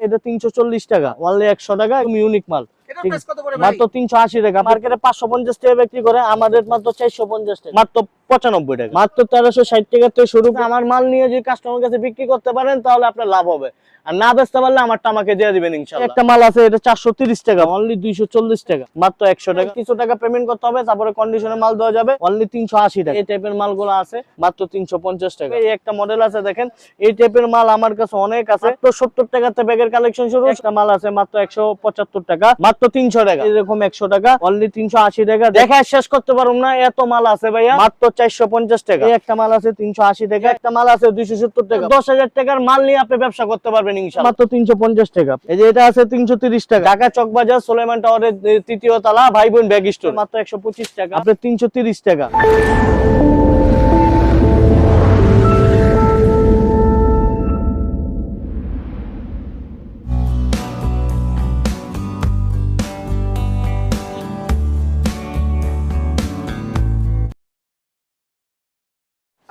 এটা তিনশো চল্লিশ টাকা অনলি একশো টাকা ইউনিক মাল। এটা ঠিক প্রাইস কত করে ভাই? মাত্র তিনশো আশি টাকা। মার্কেটে পাঁচশো পঞ্চাশ টাকা বিক্রি করে আমাদের মাত্র চারশো পঞ্চাশ টাকা। মাত্র পঁচানব্বই টাকা। মাত্র তেরোশো ষাট টাকা থেকে শুরু আমার মাল নিয়ে যদি কাস্টমার কাছে বিক্রি করতে পারেন তাহলে আপনার লাভ হবে। আর না বেচতে পারলে আমারটা আমাকে দিয়ে দিবেন ইনশাল্লাহ একটা মাল আছে এটা চারশো তিরিশ টাকা। অনলি দুইশো চল্লিশ টাকা। মাত্র একশো টাকা। কিছু টাকা পেমেন্ট করতে হবে তারপরে কন্ডিশনে মাল দেওয়া যাবে। অনলি তিনশো আশি টাকা। এই টাইপের মালগুলো আছে। মাত্র তিনশো পঞ্চাশ টাকা। এই একটা মডেল আছে দেখেন। এই টাইপের মাল আমার কাছে অনেক আছে। মাত্র সত্তর টাকাতে ব্যাগের কালেকশন শুরু একটা মাল আছে মাত্র একশো পঁচাত্তর টাকা। মাত্র তিনশো টাকা। এরকম একশো টাকা অনলি তিনশো আশি টাকা। দেখা শেষ করতে পারুম না এত মাল আছে ভাইয়া। মাত্র চারশো পঞ্চাশ টাকা। একটা মাল আছে তিনশো আশি টাকা একটা মাল আছে দুইশো সত্তর টাকা। দশ হাজার টাকার মাল নিয়ে আপনি ব্যবসা করতে পারবেন মাত্র তিনশো পঞ্চাশ টাকা। এই যে এটা আছে তিনশো তিরিশ টাকা। ঢাকা চকবাজার সোলেমান টাওয়ারের তৃতীয় তলা ভাই বোন ব্যাগ স্টোর। মাত্র একশো পঁচিশ টাকা। আপনার তিনশো তিরিশ টাকা।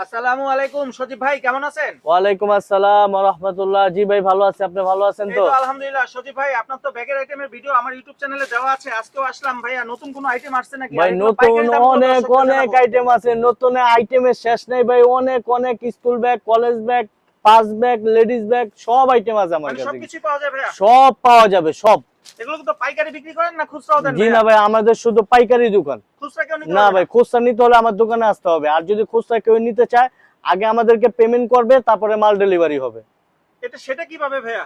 আসসালামু আলাইকুম সজীব ভাই কেমন আছেন? ওয়ালাইকুম আসসালাম রহমতুল্লাহ। জি ভাই ভালো আছে। আপনি ভালো আছেন তো? আলহামদুলিল্লাহ সজীব ভাই আপনার তো ব্যাগের আইটেমের ভিডিও আমার ইউটিউব চ্যানেলে দেওয়া আছে আজকেও আসলাম ভাইয়া। নতুন কোনো আইটেম আসছে নাকি? ভাই নতুন অনেক অনেক আইটেম আছে। নতুন আইটেমের শেষ নেই ভাই। অনেক অনেক school bag college bag pass bag ladies bag সব আইটেম আছে আমার মানে কাছে। পাওয়া ভাইয়া? সব পাওয়া যাবে সব। এগুলো তো পাইকারি বিক্রি করেন না খুচরাও দেন জি না ভাই আমাদের শুধু পাইকারি দোকান। খুচরা কেউ নিতে না ভাই খুচরা নিতে হলে আমার দোকানে আসতে হবে। আর যদি খুচরা কেউ নিতে চায় আগে আমাদেরকে পেমেন্ট করবে তারপরে মাল ডেলিভারি হবে। এটা সেটা কীভাবে ভাইয়া?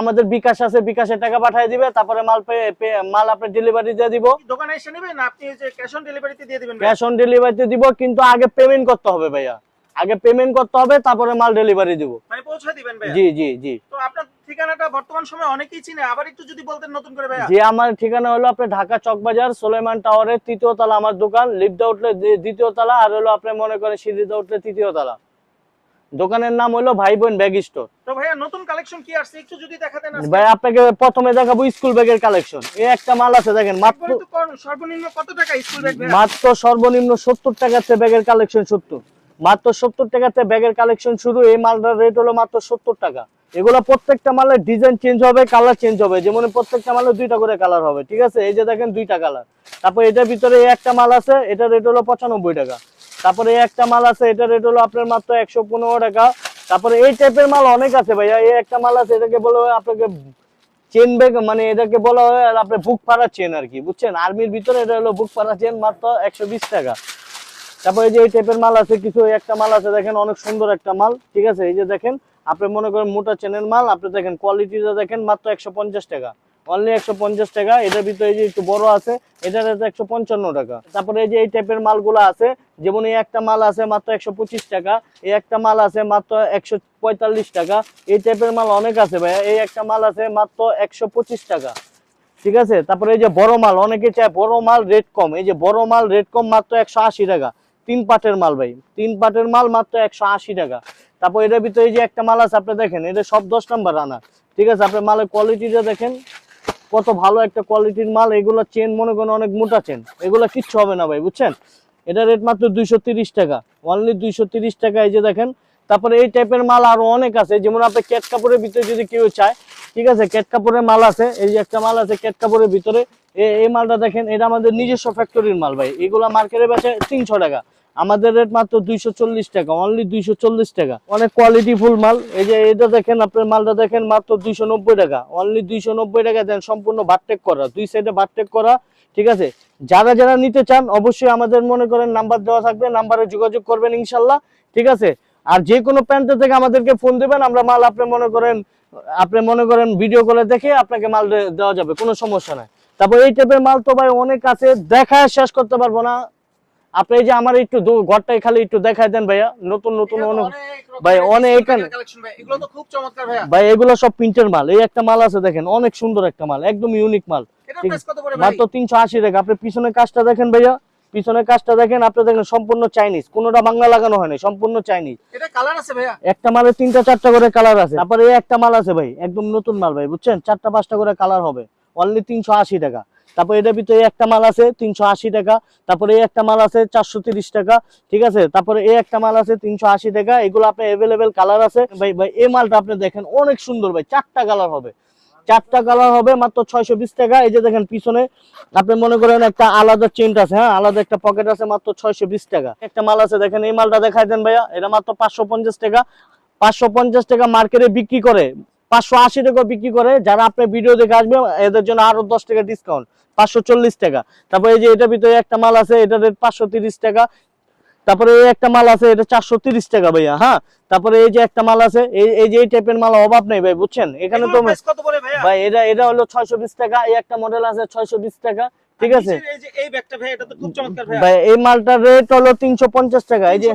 আমাদের বিকাশ আছে বিকাশে টাকা পাঠিয়ে দিবে তারপরে মাল মাল আপনি ডেলিভারি দিয়ে দিব। দোকানে এসে নেবেন না? আপনি ক্যাশ অন ডেলিভারিতে দিয়ে দিবেন ক্যাশ অন ডেলিভারিতে দিব কিন্তু আগে পেমেন্ট করতে হবে ভাইয়া। আগে পেমেন্ট করতে হবে তারপরে মাল ডেলিভারি দিব। মানে পৌঁছে দিবেন জি জি জি। তো আপনার ঠিকানাটা বর্তমান সময়ে অনেকেই চিনে আবার একটু যদি বলতেন নতুন করে ভাইয়া। যে আমার ঠিকানা হলো আপনার ঢাকা চকবাজার সোলেমান টাওয়ারের তৃতীয় তলা আমার দোকান লিফট আউটলে দ্বিতীয় তলা আর হলো আপনি মনে করেন সিঁড়িতে উঠলে তৃতীয় তলা। দোকানের নাম হলো ভাই বোন ব্যাগ স্টোর। তো ভাইয়া নতুন কালেকশন কি আসছে? একটু যদি দেখাতেন। ভাই আপনাকে প্রথমে দেখাবো স্কুল ব্যাগের কালেকশন এই একটা মাল আছে দেখেন মাত্র সর্বনিম্ন কত টাকা স্কুল ব্যাগ মাত্র সর্বনিম্ন সত্তর টাকাতে ব্যাগের কালেকশন সত্তর। মাত্র সত্তর টাকাতে ব্যাগের কালেকশন শুরু এই মালটার রেট হলো মাত্র সত্তর টাকা। এগুলো প্রত্যেকটা মালের ডিজাইন চেঞ্জ হবে কালার চেঞ্জ হবে। যেমন প্রত্যেকটা মালের দুইটা করে কালার হবে, ঠিক আছে? এই যে দেখেন দুইটা কালার তারপর এটার ভিতরে একটা মাল আছে এটা রেট হলো পঁচানব্বই টাকা। তারপরে একটা মাল আছে এটা রেট হলো আপনার মাত্র একশো পনেরো টাকা। তারপরে এই টাইপের মাল অনেক আছে ভাইয়া। এই একটা মাল আছে, এটাকে বলা হয় আপনাকে চেন ব্যাগ মানে এটাকে বলা হয় আপনার বুক পাড়া চেন আর কি, বুঝছেন? আর্মির ভিতরে এটা হলো বুক পাড়া চেন মাত্র একশো বিশ টাকা। তারপরে এই যে এই টাইপের মাল আছে, কিছু একটা মাল আছে, দেখেন অনেক সুন্দর একটা মাল, ঠিক আছে? এই যে দেখেন, আপনি মনে করেন মোটা চেনের মাল, আপনি দেখেন কোয়ালিটিটা দেখেন মাত্র একশো পঞ্চাশ টাকা। অনলি একশো পঞ্চাশ টাকা, এটার ভিতরে যে একটু বড় আছে, এটার রেট একশো পঞ্চান্ন টাকা। তারপরে এই যে এই টাইপের মালগুলো আছে, যেমন এই একটা মাল আছে মাত্র একশো পঁচিশ টাকা, এই একটা মাল আছে মাত্র একশো পঁয়তাল্লিশ টাকা, এই টাইপের মাল অনেক আছে ভাইয়া, এই একটা মাল আছে মাত্র একশো পঁচিশ টাকা, ঠিক আছে? তারপরে এই যে বড় মাল, অনেকে চায় বড় মাল রেট কম, এই যে বড় মাল রেট কম মাত্র একশো আশি টাকা তিন পাটের মাল ভাই। তিন পাটের মাল মাত্র একশো আশি টাকা। তারপর এটার ভিতরে এই যে একটা মাল আছে, আপনি দেখেন, এটা সব দশ নাম্বার রানার ঠিক আছে, আপনার মালের কোয়ালিটিটা দেখেন। কত ভালো একটা কোয়ালিটির মাল, এগুলো চেন মনে করেন অনেক মোটা চেন এগুলো কিচ্ছু হবে না ভাই, বুঝছেন? এটা রেট মাত্র দুইশো তিরিশ টাকা। অনলি দুইশো তিরিশ টাকা, এই যে দেখেন। তারপরে এই টাইপের মাল আরও অনেক আছে। যেমন আপনি ক্যাট কাপড়ের ভিতরে যদি কেউ চায়, ঠিক আছে ক্যাট কাপড়ের মাল আছে, এই যে একটা মাল আছে ক্যাট কাপড়ের ভিতরে। এই মালটা দেখেন, এটা আমাদের নিজস্ব ফ্যাক্টরির মাল ভাই। এগুলা মার্কেটে বেচে তিনশো টাকা। আমাদের রেট মাত্র দুইশো চল্লিশ টাকা অনলি দুইশো চল্লিশ টাকা। অনেক কোয়ালিটি ফুল মাল। এই যে এটা দেখেন, আপনার মালটা দেখেন, মাত্র দুইশো নব্বই টাকা। অনলি দুইশো নব্বই টাকা দেন সম্পূর্ণ বারটেক করা। দুই সাইডে বারটেক করা, ঠিক আছে? যারা যারা নিতে চান, অবশ্যই আমাদের মনে করেন নাম্বার দেওয়া থাকবে নাম্বারে যোগাযোগ করবেন ইনশাল্লাহ, ঠিক আছে? আর যে কোনো প্যান্টের থেকে আমাদেরকে ফোন দেবেন, আমরা মাল আপনি মনে করেন, আপনি মনে করেন ভিডিও করে দেখে আপনাকে মাল দেওয়া যাবে, কোনো সমস্যা নাই। তারপর এই টাইপের মাল তো ভাই অনেক আছে, দেখায় শেষ করতে পারব না। আপনি এই যে আমার একটু ঘরটাই খালি একটু দেখাই দেন ভাইয়া। নতুন নতুন ভাই, অনেক এখানে- ভাই। এগুলো সব প্রিন্টের মাল। এই একটা মাল আছে দেখেন অনেক সুন্দর একটা মাল একদম ইউনিক মাল। মাত্র তিনশো আশি টাকা। আপনি পিছনের কাজটা দেখেন ভাইয়া। পিছনের কাজটা দেখেন আপনি দেখেন সম্পূর্ণ চাইনিজ কোনোটা বাংলা লাগানো হয়নি সম্পূর্ণ চাইনিজ একটা মালে তিনটা চারটা করে কালার আছে। তারপরে এই একটা মাল আছে ভাই একদম নতুন মাল ভাই বুঝছেন? চারটা পাঁচটা করে কালার হবে। অনলি তিনশো আশি টাকা। তারপর এটার ভিতরে একটা মাল আছে তিনশো আশি টাকা, তারপরে এই একটা মাল আছে চারশো টাকা, ঠিক আছে? তারপরে এই একটা মাল আছে তিনশো আশি টাকা, এগুলো আপনার অ্যাভেলেবেল কালার আছে। ভাই ভাই, এই মালটা আপনি দেখেন, অনেক সুন্দর ভাই, চারটা কালার হবে। চারটা কালার হবে মাত্র ছয়শো বিশ টাকা, এই যে দেখেন পিছনে, আপনি মনে করেন একটা আলাদা চেন্ট আছে হ্যাঁ? আলাদা একটা পকেট আছে মাত্র ছয়শো বিশ টাকা। একটা মাল আছে, দেখেন এই মালটা দেখাই দেন ভাইয়া, এটা মাত্র পাঁচশো পঞ্চাশ টাকা। পাঁচশো পঞ্চাশ টাকা মার্কেটে বিক্রি করে। পাঁচশো আশি টাকা বিক্রি করে যারা আপনি ভিডিও দেখে আসবে এদের জন্য আরও দশ টাকা ডিসকাউন্ট পাঁচশো চল্লিশ টাকা। তারপরে এই যে এটার ভিতরে একটা মাল আছে এটা রেট পাঁচশো তিরিশ টাকা। তারপরে এই একটা মাল আছে এটা চারশো তিরিশ টাকা ভাইয়া হ্যাঁ? তারপরে এই যে একটা মাল আছে এই এই যে এই টাইপের মাল অভাব নেই ভাই বুঝছেন? এখানে তো ভাই এটা এটা হলো ছয়শো বিশ টাকা এই একটা মডেল আছে ছয়শো বিশ টাকা। ঠিক আছে? এই মালটার রেট হলো তিনশো পঞ্চাশ টাকা এই যে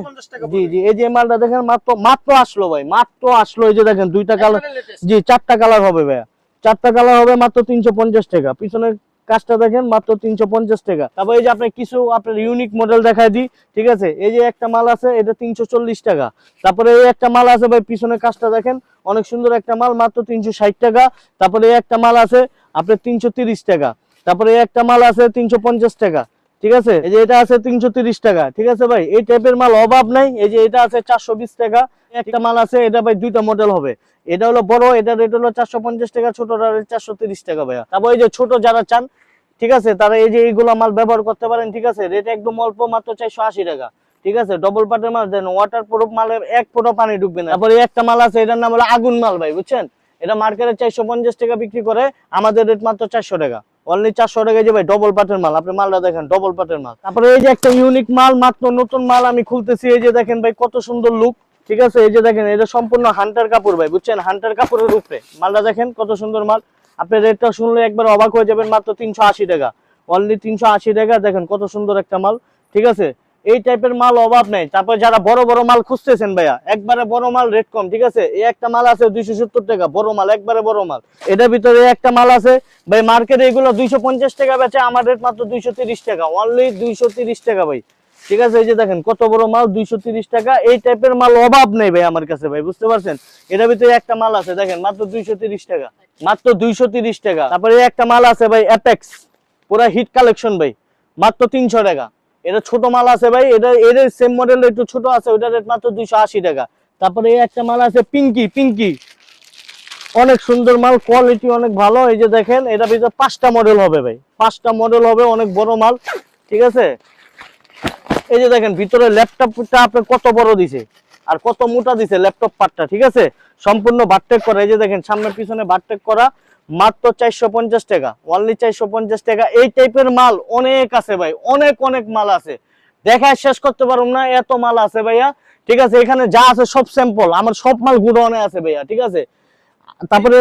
জি জি এই যে মালটা দেখেন মাত্র মাত্র আসলো ভাই মাত্র আসলো এই যে দেখেন দুইটা কালার জি চারটা কালার হবে ভাইয়া। চারটা কালার হবে মাত্র তিনশো পঞ্চাশ টাকা। পিছনের কাজটা দেখেন মাত্র তিনশো পঞ্চাশ টাকা। তারপর এই যে আপনি কিছু আপনার ইউনিক মডেল দেখাই দিই ঠিক আছে? এই যে একটা মাল আছে এটা তিনশো চল্লিশ টাকা। তারপরে এই একটা মাল আছে ভাই পিছনের কাজটা দেখেন অনেক সুন্দর একটা মাল মাত্র তিনশো ষাট টাকা। তারপরে এই একটা মাল আছে আপনার তিনশো তিরিশ টাকা। তারপরে একটা মাল আছে তিনশো পঞ্চাশ টাকা, ঠিক আছে? এই যে এটা আছে তিনশো টাকা, ঠিক আছে ভাই? এই টাইপের মাল অভাব নাই, এই যে এটা আছে চারশো বিশ টাকা, একটা মাল আছে, এটা ভাই দুইটা মডেল হবে। এটা হলো বড়, এটা রেট হলো চারশো পঞ্চাশ টাকা, ছোটটা চারশো তিরিশ টাকা ভাইয়া। তারপর এই যে ছোট যারা চান, ঠিক আছে? তারা এই যে এইগুলো মাল ব্যবহার করতে পারেন, ঠিক আছে? রেট একদম অল্প, মাত্র চারশো আশি টাকা, ঠিক আছে? ডবল পাটের মাল দেন ওয়াটার প্রুফ মালের এক ফোঁটা পানি ঢুকবে না। তারপরে একটা মাল আছে, এটার নাম হলো আগুন মাল ভাই, বুঝছেন? এটা মার্কেটে চারশো পঞ্চাশ টাকা বিক্রি করে, আমাদের রেট মাত্র চারশো টাকা। অনলি চারশো টাকা যে ভাই ডবল পাটের মাল। আপনি মালটা দেখেন ডবল পাটের মাল। তারপরে এই যে একটা ইউনিক মাল, মাত্র নতুন মাল আমি খুলতেছি। এই যে দেখেন ভাই কত সুন্দর লুক ঠিক আছে? এই যে দেখেন, এটা সম্পূর্ণ হান্টার কাপড় ভাই, বুঝছেন? হান্টার কাপড়ের উপরে। মালটা দেখেন কত সুন্দর মাল। আপনি রেটটা শুনলে একবার অবাক হয়ে যাবেন, মাত্র তিনশো আশি টাকা। অনলি তিনশো আশি টাকা, দেখেন কত সুন্দর একটা মাল। ঠিক আছে? এই টাইপের মাল অভাব নেই। তারপর যারা বড় বড় মাল খুঁজতেছেন ভাইয়া, একবারে বড় মাল রেট কম, ঠিক আছে? এই একটা মাল আছে দুইশো সত্তর টাকা, বড় মাল, একবারে বড় মাল। এটার ভিতরে একটা মাল আছে, ভাই মার্কেটে এগুলো দুইশো পঞ্চাশ টাকা বেচে আমার রেট মাত্র দুইশো তিরিশ টাকা অনলি দুইশো তিরিশ টাকা, ভাই। ঠিক আছে? এই যে দেখেন, কত বড় মাল, দুইশো তিরিশ টাকা, এই টাইপের মাল অভাব নেই ভাই আমার কাছে, ভাই, বুঝতে পারছেন? এটার ভিতরে একটা মাল আছে, দেখেন, মাত্র দুইশো তিরিশ টাকা, মাত্র দুইশো তিরিশ টাকা। তারপরে একটা মাল আছে, ভাই অ্যাপেক্স পুরা হিট কালেকশন ভাই, মাত্র তিনশো টাকা। এটা ছোট মাল আছে ভাই, এটা এর সেম মডেল একটু ছোট আছে ওটার রেট মাত্র দুইশো আশি টাকা। তারপরে এই একটা মাল আছে পিঙ্কি পিঙ্কি। অনেক সুন্দর মাল কোয়ালিটি অনেক ভালো, এই যে দেখেন এটা ভিতরে পাঁচটা মডেল হবে ভাই। পাঁচটা মডেল হবে, অনেক বড় মাল, ঠিক আছে? এই যে দেখেন, ভিতরে ল্যাপটপটা আপনার কত বড় দিছে, আর কত মোটা দিছে ল্যাপটপ পার্টটা ঠিক আছে? সম্পূর্ণ বারটেক করা, এই যে দেখেন, সামনে পিছনে বারটেক করা মাত্র চারশো পঞ্চাশ টাকা অনলি চারশো পঞ্চাশ টাকা। এই টাইপের মাল অনেক আছে ভাই অনেক অনেক মাল আছে। দেখায় শেষ করতে পারুম না এত মাল আছে ভাইয়া। ঠিক আছে এখানে যা আছে সব স্যাম্পল আমার সব মাল গুডাউনে আছে ভাইয়া ঠিক আছে? তারপরে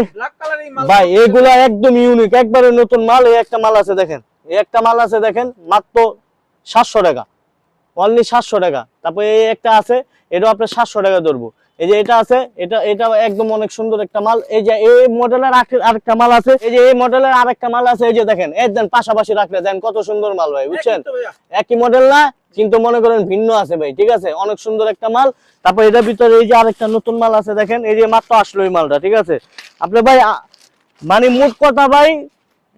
ভাই এগুলা একদম ইউনিক একবারে নতুন মাল এই একটা মাল আছে দেখেন। এই একটা মাল আছে দেখেন মাত্র সাতশো টাকা অনলি সাতশো টাকা। তারপরে এই একটা আছে এটাও আপনার সাতশো টাকা ধরবো। এই যে এটা আছে এটা এটা একদম অনেক সুন্দর একটা মাল। এই যে এই মডেলের আরেকটা মাল আছে। এই যে এই মডেলের আরেকটা মাল আছে এই যে দেখেন এই দেন পাশাপাশি রাখলে দেন কত সুন্দর মাল ভাই বুঝছেন। একই মডেল না কিন্তু মনে করেন ভিন্ন আছে ভাই ঠিক আছে? অনেক সুন্দর একটা মাল। তারপর এটার ভিতরে এই যে আরেকটা নতুন মাল আছে দেখেন এই যে মাত্র আসলো এই মালটা ঠিক আছে? আপনি ভাই মানে মোট কথা ভাই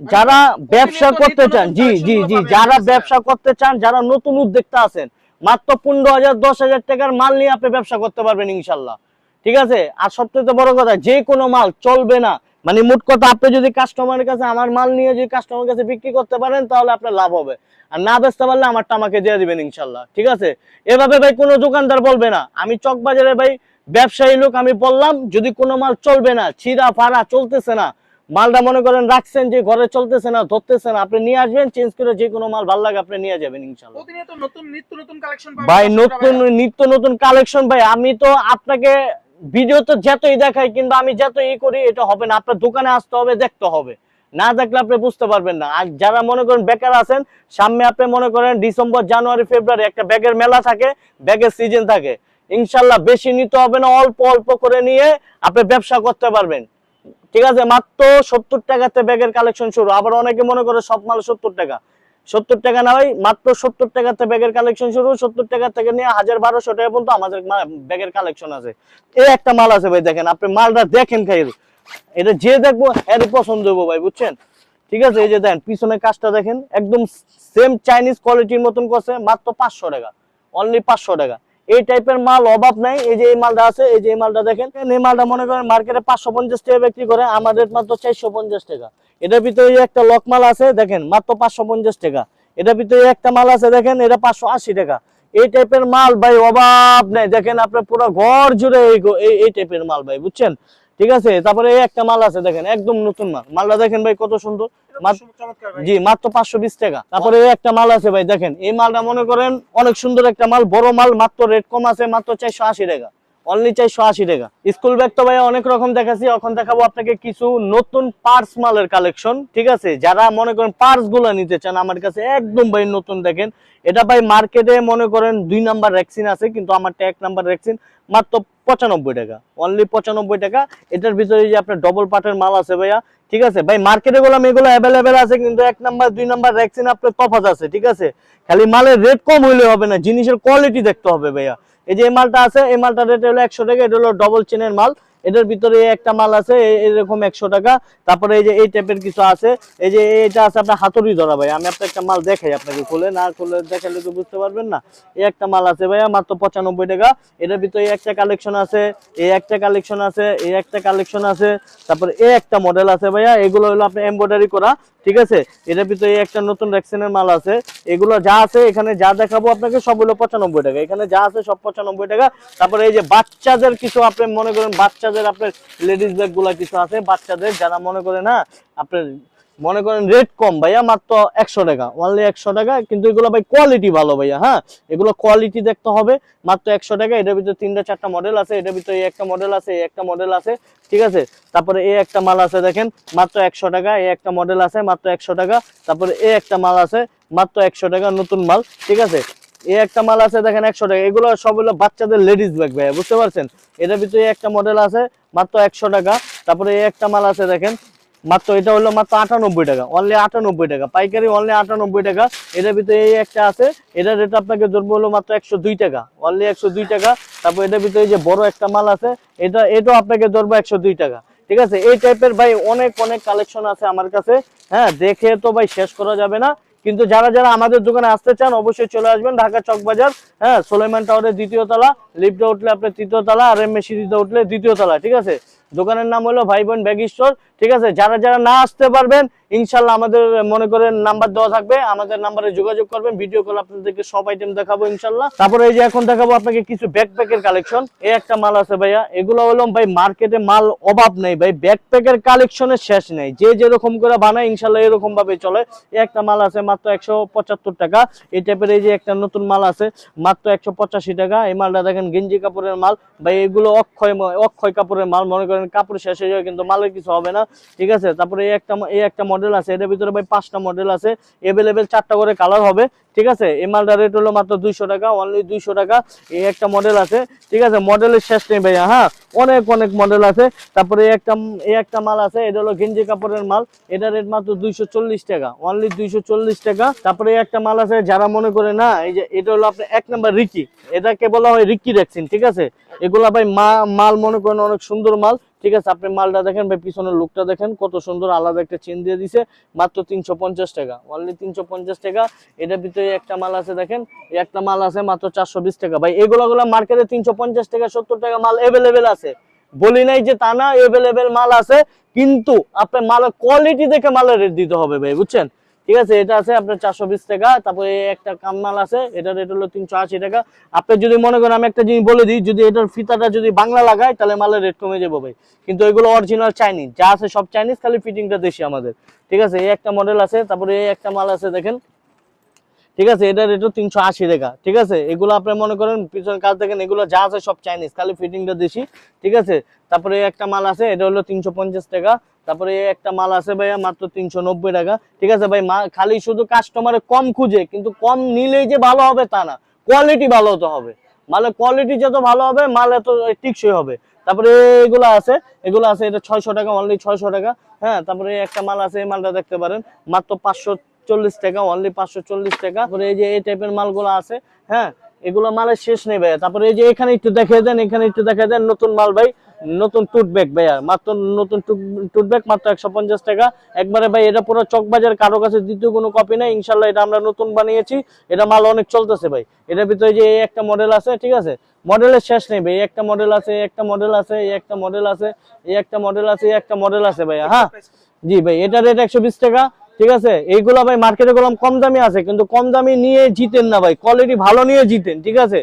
যারা ব্যবসা করতে চান জি জি জি যারা ব্যবসা করতে চান যারা নতুন উদ্যোক্তা আছেন মাত্র পনেরো হাজার, দশ হাজার টাকার মাল নিয়ে আপনি ব্যবসা করতে পারবেন ইনশাল্লাহ। ঠিক আছে? আর সবথেকে বড় কথা, যে কোনো মাল চলবে না। মানে মোট কথা, আপনি যদি কাস্টমারের কাছে আমার মাল নিয়ে যদি কাস্টমারের কাছে বিক্রি করতে পারেন, তাহলে আপনার লাভ হবে। আর না বেচতে পারলে আমারটা আমাকে দিয়ে দিবেন ইনশাল্লাহ। ঠিক আছে? এভাবে ভাই কোনো দোকানদার বলবে না। আমি চক বাজারে ভাই, ব্যবসায়ী লোক আমি বললাম, যদি কোনো মাল চলবে না, ছিঁড়া ফাড়া চলতেছে না মালটা মনে করেন রাখছেন যে ঘরে চলতেছে না ধরতেছে না আপনি নিয়ে আসবেন চেঞ্জ করে যে কোনো মাল ভালো লাগে আপনি নিয়ে যাবেন ভাই নতুন নিত্য নতুন কালেকশন ভাই আমি তো আপনাকে ভিডিও তো যতই দেখাই কিন্তু আমি যতই ই করি এটা হবে না। আপনার দোকানে আসতে হবে দেখতে হবে। না দেখলে আপনি বুঝতে পারবেন না। আর যারা মনে করেন বেকার আছেন সামনে আপনি মনে করেন ডিসেম্বর জানুয়ারি ফেব্রুয়ারি একটা ব্যাগের মেলা থাকে ব্যাগের সিজন থাকে। ইনশাল্লাহ বেশি নিতে হবে না অল্প অল্প করে নিয়ে আপনি ব্যবসা করতে পারবেন। ঠিক আছে, মাত্র সত্তর টাকাতে ব্যাগের কালেকশন শুরু। আবার অনেকে মনে করে সব মাল সত্তর টাকা। সত্তর টাকা না ভাই, মাত্র সত্তর টাকাতে ব্যাগের কালেকশন শুরু। সত্তর টাকা থেকে নিয়ে হাজার বারোশো টাকা পর্যন্ত আমাদের ব্যাগের কালেকশন আছে। এই একটা মাল আছে ভাই, দেখেন, আপনি মালটা দেখেন খাই এটা যে দেখব এর পছন্দ হব ভাই, বুঝছেন? ঠিক আছে, এই যে দেখেন পিছনে কাজটা দেখেন, একদম সেম চাইনিজ কোয়ালিটির মতন করছে, মাত্র পাঁচশো টাকা। অনলি পাঁচশো টাকা। এই টাইপের মাল অভাব নাই। এই যে এই মালটা আছে, এই যে এই মালটা দেখেন। এই মালটা মনে করেন মার্কেটে পাঁচশো পঞ্চাশ টাকা বিক্রি করে আমাদের মাত্র চারশো পঞ্চাশ টাকা। এটার ভিতরে একটা লক মাল আছে, দেখেন, মাত্র পাঁচশো পঞ্চাশ টাকা। এটার ভিতরে একটা মাল আছে, দেখেন, এটা পাঁচশো আশি টাকা। এই টাইপের মাল ভাই অভাব নেই। দেখেন আপনার পুরো ঘর জুড়ে এই টাইপের মাল ভাই, বুঝছেন? ঠিক আছে? তারপরে একটা মাল আছে দেখেন একদম নতুন মাল। মালটা দেখেন ভাই কত সুন্দর। জি মাত্র পাঁচশো বিশ টাকা। তারপরে একটা মাল আছে ভাই দেখেন। এই মালটা মনে করেন অনেক সুন্দর একটা মাল বড় মাল মাত্র রেট কম আছে মাত্র চারশো আশি টাকা। অনলি চারশো আশি টাকা। স্কুল ব্যাগ তো ভাই অনেক রকম দেখাচ্ছি এখন দেখাবো আপনাকে কিছু নতুন পার্স মালের কালেকশন ঠিক আছে? যারা মনে করেন পার্সগুলো নিতে চান আমার কাছে একদম ভাই নতুন দেখেন। এটা ভাই মার্কেটে মনে করেন দুই নাম্বার ভ্যাকসিন আছে কিন্তু আমারটা এক নাম্বার ভ্যাকসিন মাত্র পঁচানব্বই টাকা। অনলি পঁচানব্বই টাকা। এটার ভিতরে যে আপনার ডবল পার্টের মাল আছে ভাইয়া, ঠিক আছে? ভাই মার্কেটে গেলাম, এগুলো অ্যাভেলেবেল আছে, কিন্তু এক নাম্বার দুই নাম্বার ভ্যাকসিন আপনার তফাৎ আছে, ঠিক আছে? খালি মালের রেট কম হইলে হবে না, জিনিসের কোয়ালিটি দেখতে হবে ভাইয়া। এই যে এই মালটা আছে, এই মালটা রেট হলো একশো টাকা, এটা হলো ডবল চেনের মাল। এটার ভিতরে একটা মাল আছে এরকম একশো টাকা। তারপরে এই যে এই টাইপের কিছু আছে, এই যে এটা আছে আপনার হাতুড়ি ধরা ভাই। আমি আপনার একটা মাল দেখাই আপনাকে, খুলে না খুলে দেখালে তো বুঝতে পারবেন না। এই একটা মাল আছে ভাইয়া, মাত্র পঁচানব্বই টাকা। এটার ভিতরে একটা কালেকশন আছে, এই একটা কালেকশন আছে, এই একটা কালেকশন আছে। তারপরে এই একটা মডেল আছে ভাইয়া, এগুলো হলো আপনার এমব্রয়ডারি করা, ঠিক আছে? এটার ভিতরে একটা নতুন ভ্যাকসিনের মাল আছে। এগুলো যা আছে, এখানে যা দেখাবো আপনাকে, সব হলো পঁচানব্বই টাকা। এখানে যা আছে, সব পঁচানব্বই টাকা। তারপরে এই যে বাচ্চাদের কিছু আপনি মনে করেন, বাচ্চাদের আপনার লেডিস ব্যাগগুলা কিছু আছে, বাচ্চাদের যারা মনে করে না, আপনার মনে করেন রেট কম, ভাইয়া মাত্র একশো টাকা অনলি একশো টাকা, কিন্তু এগুলো ভাই কোয়ালিটি ভালো ভাইয়া হ্যাঁ? এগুলো কোয়ালিটি দেখতে হবে, মাত্র একশো টাকা এটার ভিতরে তিনটা চারটা মডেল আছে এটার ভিতরে এই একটা মডেল আছে, এই একটা মডেল আছে, ঠিক আছে? তারপরে এই একটা মাল আছে দেখেন, মাত্র একশো টাকা, এই একটা মডেল আছে, মাত্র একশো টাকা, তারপরে এই একটা মাল আছে, মাত্র একশো টাকা নতুন মাল, ঠিক আছে? এই একটা মাল আছে, দেখেন একশো টাকা। এগুলো সব হলো বাচ্চাদের লেডিস ব্যাগ ভাইয়া, বুঝতে পারছেন? এটার ভিতরে একটা মডেল আছে, মাত্র একশো টাকা। তারপরে এই একটা মাল আছে, দেখেন, মাত্র এটা হলো মাত্র আটানব্বই টাকা অনলি আটানব্বই টাকা, পাইকারি অনলি আটানব্বই টাকা। এটার ভিতরে এই একটা আছে, এটার রেট আপনাকে ধরবো হলো মাত্র একশো দুই টাকা অনলি একশো দুই টাকা। তারপর এটার ভিতরে যে বড় একটা মাল আছে, এটা, এটাও আপনাকে ধরবো একশো দুই টাকা, ঠিক আছে? এই টাইপের ভাই অনেক অনেক কালেকশন আছে আমার কাছে হ্যাঁ? দেখে তো ভাই শেষ করা যাবে না। কিন্তু যারা যারা আমাদের দোকানে আসতে চান, অবশ্যই চলে আসবেন ঢাকা চকবাজার হ্যাঁ সোলেমান টাওয়ারের দ্বিতীয় তলা, লিফ্টে উঠলে আপনার তৃতীয় তলা, আর এম সিঁড়িতে উঠলে দ্বিতীয় তলা, ঠিক আছে? দোকানের নাম হলো ভাই বোন ব্যাগ স্টোর ঠিক আছে? যারা যারা না আসতে পারবেন, ইনশাল্লাহ আমাদের মনে করেন নাম্বার দেওয়া থাকবে, আমাদের নাম্বারে যোগাযোগ করবেন ভিডিও কল আপনাদেরকে সব আইটেম দেখাবো ইনশাল্লাহ। তারপরে এই যে এখন দেখাবো আপনাকে কিছু ব্যাকপ্যাকের কালেকশন এই একটা মাল আছে ভাইয়া, এগুলো হলো ভাই মার্কেটে মাল অভাব নেই ভাই ব্যাকপ্যাকের কালেকশনের শেষ নেই। যে যেরকম করে বানায়, ইনশাল্লাহ এরকম ভাবে চলে। এই একটা মাল আছে মাত্র একশো পঁচাত্তর টাকা, এই টাইপের এই যে একটা নতুন মাল আছে, মাত্র একশো পঁচাশি টাকা। এই মালটা দেখেন গেঞ্জি কাপড়ের মাল, ভাই এগুলো অক্ষয় অক্ষয় কাপড়ের মাল, মনে করেন কাপড় শেষ হয়ে যাবে, কিন্তু মালের কিছু হবে না। ঠিক আছে? তারপরে এই একটা এই একটা মডেল আছে এটার ভিতরে ভাই পাঁচটা মডেল আছে। এভেলেবেল চারটা করে কালার হবে। ঠিক আছে? এই মালটার রেট হলো মাত্র দুইশো টাকা অনলি দুইশো টাকা। এই একটা মডেল আছে। ঠিক আছে? মডেলের শেষ নেই ভাইয়া হ্যাঁ? অনেক অনেক মডেল আছে। তারপরে এই একটা এই একটা মাল আছে, এটা হলো গেঞ্জি কাপড়ের মাল। এটা রেট মাত্র দুইশো চল্লিশ টাকা অনলি দুইশো চল্লিশ টাকা। তারপরে এই একটা মাল আছে, যারা মনে করে না, এই যে এটা হলো আপনার এক নাম্বার রিকি এটাকে বলা হয় রিকি রেক্সিন ঠিক আছে? এগুলা ভাই মা মাল মনে করেন অনেক সুন্দর মাল। ঠিক আছে, আপনি মালটা দেখেন ভাই, পিছনের লুকটা দেখেন, কত সুন্দর আলাদা একটা চেন দিয়ে দিছে, মাত্র তিনশো পঞ্চাশ টাকা। অনলি তিনশো পঞ্চাশ টাকা, এটার ভিতরে একটা মাল আছে দেখেন একটা মাল আছে মাত্র চারশো বিশ টাকা। ভাই এগুলো গুলো মার্কেটে তিনশো পঞ্চাশ টাকা, সত্তর টাকা মাল এভেলেবেল আছে। বলি নাই যে তা না এভেলেবেল মাল আছে, কিন্তু আপনার মালের কোয়ালিটি দেখে মালের রেট দিতে হবে ভাই, বুঝছেন? ঠিক আছে, এটা আছে আপনার চারশো বিশ টাকা, তারপরে একটা কামমাল আছে এটা রেট হলো তিনশো আশি টাকা। আপনি যদি মনে করেন, আমি একটা জিনিস বলে দিই, যদি এটার ফিতাটা যদি বাংলা লাগায়, তাহলে মালের রেট কমে যাব ভাই। কিন্তু এগুলো অরিজিনাল চাইনিজ যা আছে সব চাইনিজ খালি ফিটিংটা দেশি আমাদের। ঠিক আছে, এই একটা মডেল আছে, তারপরে এই একটা মাল আছে, দেখেন। ঠিক আছে? এটা রেটও তিনশো আশি টাকা, ঠিক আছে? এগুলো আপনি মনে করেন, পিছনের কাজ দেখেন, এগুলো যা আছে সব চাইনিজ খালি ফিটিংটা দেশি, ঠিক আছে? তারপরে একটা মাল আছে, এটা হলো তিনশো পঞ্চাশ টাকা। তারপরে একটা মাল আছে ভাইয়া, মাত্র তিনশো নব্বই টাকা, ঠিক আছে ভাই? খালি শুধু কাস্টমারে কম খুঁজে, কিন্তু কম নিলেই যে ভালো হবে তা না। কোয়ালিটি ভালো হতে হবে। মালের কোয়ালিটি যত ভালো হবে, মাল এত টিকসই হবে। তারপরে এগুলো আছে এগুলো আছে, এটা ছয়শো টাকা অনলি ছয়শো টাকা হ্যাঁ? তারপরে একটা মাল আছে, এই মালটা দেখতে পারেন, মাত্র পাঁচশো চল্লিশ টাকা অনলি পাঁচশো চল্লিশ টাকা। তারপরে এই যে এই টাইপের মালগুলো আছে হ্যাঁ এগুলো মালের শেষ নেই ভাই তারপরে এই যে এখানে একটু দেখে দেন, এখানে একটু দেখে দেন, নতুন মাল ভাই, নতুন টুট ব্যাগ ভাইয়া। মাত্র নতুন টুট ব্যাগ মাত্র একশো পঞ্চাশ টাকা। একবারে ভাই, এটা পুরো চকবাজার, কারও কাছে দ্বিতীয় কোনো কপি নাই। ইনশাল্লাহ এটা আমরা নতুন বানিয়েছি। এটা মাল অনেক চলতেছে ভাই। এটার ভিতরে যে একটা মডেল আছে, ঠিক আছে? মডেলের শেষ নেই ভাই। একটা মডেল আছে একটা মডেল আছে একটা মডেল আছে, এই একটা মডেল আছে একটা মডেল আছে ভাইয়া হ্যাঁ? জি ভাই, এটার রেট একশো টাকা। ঠিক আছে? এইগুলা ভাই মার্কেটে গেলাম, কম দামি আছে, কিন্তু কম দামি নিয়ে জিতেন না ভাই। কোয়ালিটি ভালো নিয়ে জিতেন, ঠিক আছে?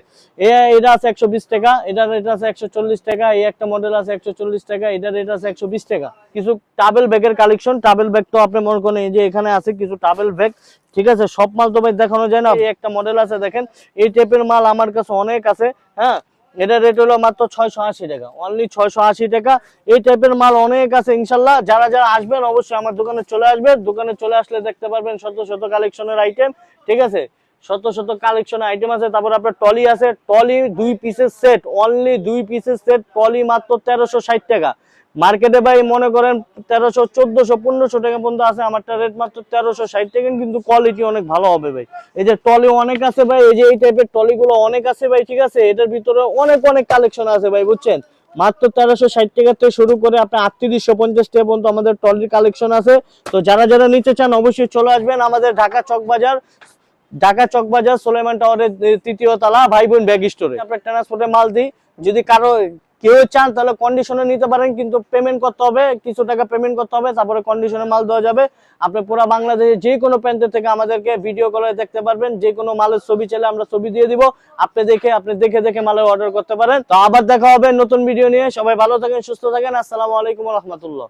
এটা আছে একশো বিশ টাকা, এটার এটা আছে একশো চল্লিশ টাকা, এই একটা মডেল আছে একশো চল্লিশ টাকা, এটার এটা আছে একশো বিশ টাকা। কিছু টাবেল ব্যাগের কালেকশন টাবেল ব্যাগ তো আপনি মনে করেন এই যে এখানে আছে, কিছু টাবেল ব্যাগ ঠিক আছে? সব মাল তো ভাই দেখানো যায় না। এই একটা মডেল আছে দেখেন, এই টাইপের মাল আমার কাছে অনেক আছে হ্যাঁ? এটার রেট হলো মাত্র ছয়শো আশি টাকা। অনলি ছয়শো আশি টাকা। এই টাইপের মাল অনেক আছে ইনশাল্লাহ। যারা যারা আসবেন অবশ্যই আমার দোকানে চলে আসবেন। দোকানে চলে আসলে দেখতে পারবেন শত শত কালেকশনের আইটেম ঠিক আছে? শত শত কালেকশনের আইটেম আছে। তারপর আপনার টলি আছে। টলি দুই পিসের সেট অনলি দুই পিসের সেট টলি মাত্র তেরোশো ষাট টাকা। মার্কেটে ভাই মনে করেন তেরোশো, চোদ্দশো, পনেরোশো টাকা পর্যন্ত আছে, আমারটা রেট মাত্র তেরোশো ষাট টাকা, কিন্তু কোয়ালিটি অনেক ভালো হবে ভাই। এই যে টলি অনেক আছে ভাই, এই যে এই টাইপের টলিগুলো অনেক আছে ভাই, ঠিক আছে? এটার ভিতরে অনেক অনেক কালেকশন আছে ভাই, বুঝছেন? মাত্র তেরোশো ষাট টাকা থেকে শুরু করে আপনার আটত্রিশশো পঞ্চাশ টাকা পর্যন্ত আমাদের টলির কালেকশন আছে। তো যারা যারা নিতে চান, অবশ্যই চলে আসবেন আমাদের ঢাকা চক বাজার, ঢাকা চক বাজার সোলেমান টাওয়ারের তৃতীয় তালা, ভাই বোন ব্যাগ স্টোরে আপনার ট্রান্সপোর্টে মাল দিই, যদি কারও কেউ চান তাহলে কন্ডিশনে নিতে পারেন, কিন্তু পেমেন্ট করতে হবে, কিছু টাকা পেমেন্ট করতে হবে, তারপরে কন্ডিশনে মাল দেওয়া যাবে। আপনি পুরো বাংলাদেশে যে কোনো প্যান্টের থেকে আমাদেরকে ভিডিও কলে দেখতে পারবেন, যে কোনো মালের ছবি চাইলে আমরা ছবি দিয়ে দিব। আপনি দেখে আপনি দেখে দেখে মালের অর্ডার করতে পারেন। তো আবার দেখা হবে নতুন ভিডিও নিয়ে। সবাই ভালো থাকেন, সুস্থ থাকেন। আসসালামু আলাইকুম রহমতুল্লাহ।